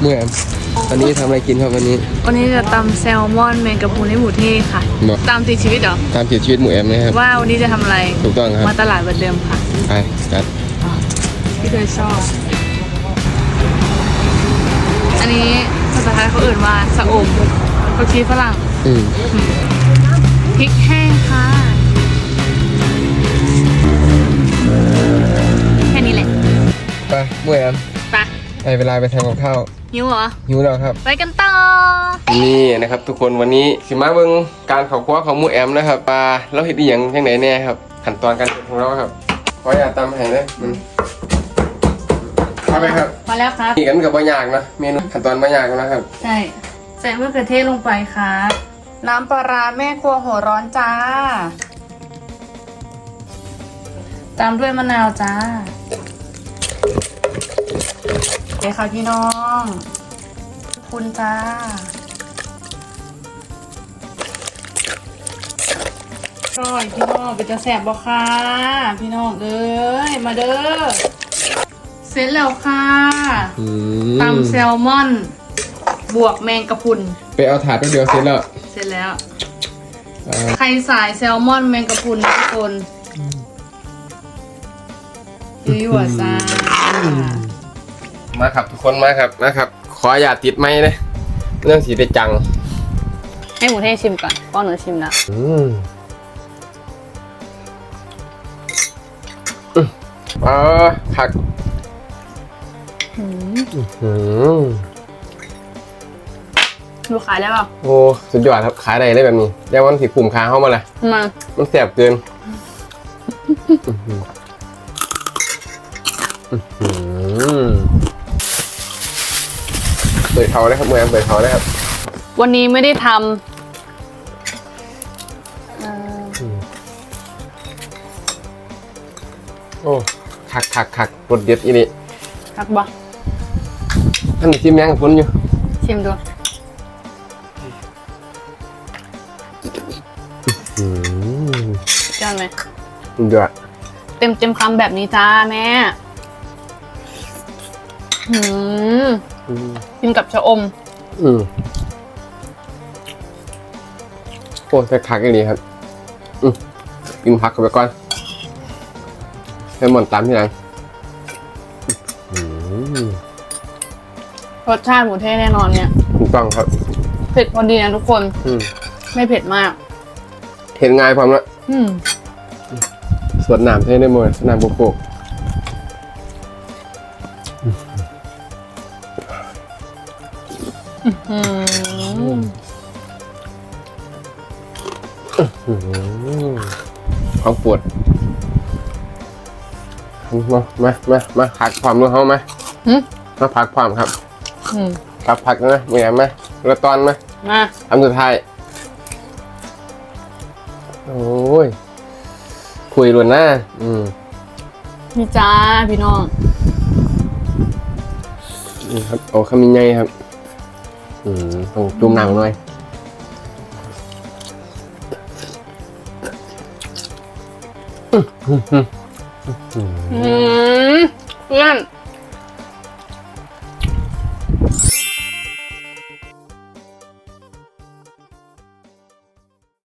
เมื่อแอมวันนี้ทำอะไรกินครับวันนี้ วันนี้จะตำแซลมอนแมงกะพรุนให้หมูเท่ค่ะเนอะตามติดชีวิตเหรอ ตามเขียนชีวิตหมูแอมนะครับ ว่าวันนี้จะทำอะไร ถูกต้องครับ มาตลาดเหมือนเดิมค่ะ ไปจัดที่เคยชอบ อันนี้ภาษาไทยเขาเอ่นว่าสะอมเขาชีฝรั่งอืมพริกแห้ง ไปได้เวลาไปทำกับข้าวหิวเหรอ หิวแล้วครับ ไปกันต่อ นี่นะครับทุกคนวันนี้สิมาเบิ่งการเผาครัวของหมูแอมนะครับปลาเราเห็ดอีหยังยังไงแน่ครับขั้นตอนการเฮ็ดของเราครับขออย่าตำให้นะมันเอาไปครับมาแล้วครับนี่กันกับบะยากนะเมนูขั้นตอนบะยากนะครับ ใช่ใส่มะเขือเทศลงไปครับน้ำปลาร้าแม่ครัวหัวร้อนจ้า ตามด้วยมะนาวจ้า เดี๋ยวค่ะพี่น้อง คุณจ้าร่อยพี่น้องเป็นจะแสบบ่ค่ะ พี่น้องเอ้ยมาเด้อเสร็จแล้วค่ะอืตำแซลมอน บวกแมงกะพรุนไปเอาถาดแป๊บเดียวเสร็จแล้วเสร็จแล้วอ่าใครสายแซลมอนแมงกะพรุนนะทุกคนยั่วๆจ้า มาครับทุกคนมาครับนะครับ ขออย่าติดไม้นะเรื่องสีไปจัง ให้หมูเทศชิมก่อนป้อนหนูชิมแล้วอืมอืมเออผักอืมดูขายได้เปล่าโอ้สุดยอดครับขายได้เลยแบบนี้เรียกว่ามันสีกลุ่มค้าเข้ามาเลยมามันแสบเกินอื้อหือเปิดเขาเลยครับเมืองเปิดเขาเลยครับวันนี้ไม่ได้ทำเอ่อโอ้คักคักคักรสเด็ดอีนี่ครับบ่ท่านได้ชิมยังกับคุณอยู่ชิมดูอืมยอดไหมสุดยอดเต็มเต็มคำแบบนี้จ้าแม่หืมอืม กินกับชะอม อืมโอ้แต่คักอีนี่ครับ อืมกินผักเข้าไปก่อนให้หมอนตามที่หลังอืมรสชาติหมูเทศแน่นอนเนี่ยถูกต้องครับ เผ็ดพอดีนะทุกคน อืมไม่เผ็ดมาก เห็นง่ายพร้อมแล้วอืม สวนน้ำเท่ได้หมดสนามโปโป กอืมอืมของปวด มา มา มา มาพักความด้วยเขาไหมหึมาพักความครับอืมครับพักนะเมียไหมระตอนไหมมาทำสุดท้าย โอ้ย คุยล้วนหน้า อืมนี่จ้า พี่น้องนี่ครับโอ้ขมิ้นใหญ่ครับ อืมต้องจุ่มน้ำหน่อยอืมเพื่อน